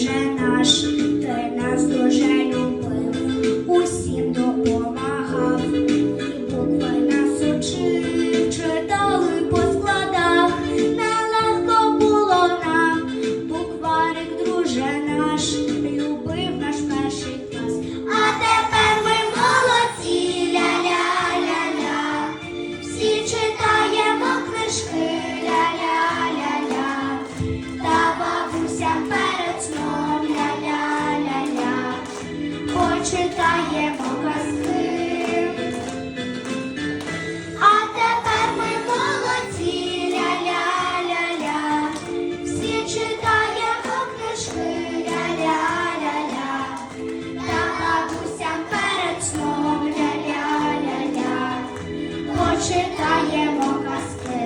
Боже наш, ти нас дуже любив, усім допомагав. читаємо казки. А тепер ми молодці ля-ля-ля-ля. Всі читаємо книжки ля-ля-ля-ля. Та бабусям перед сном ля-ля-ля-ля. Почитаємо казки.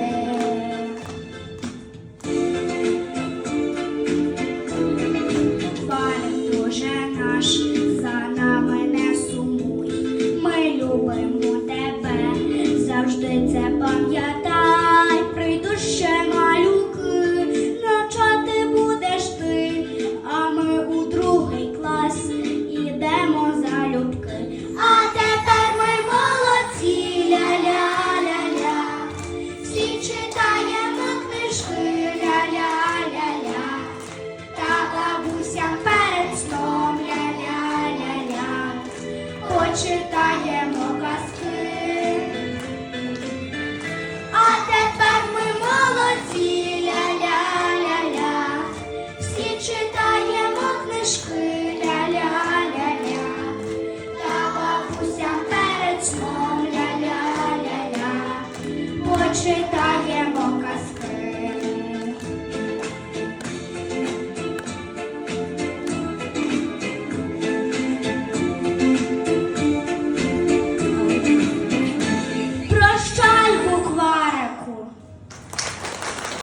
Дуже наш. любимо тебе, завжди це пам'ятай, прийду ще малюки, навчати будеш ти, а ми у другий клас ідемо за любки. А тепер ми молодці ля-ля-ля-ля, всі читаємо книжки ля-ля-ля-ля, та бабуся перед сном ля-ля-ля-ля. Почитай. Rocha, Itália.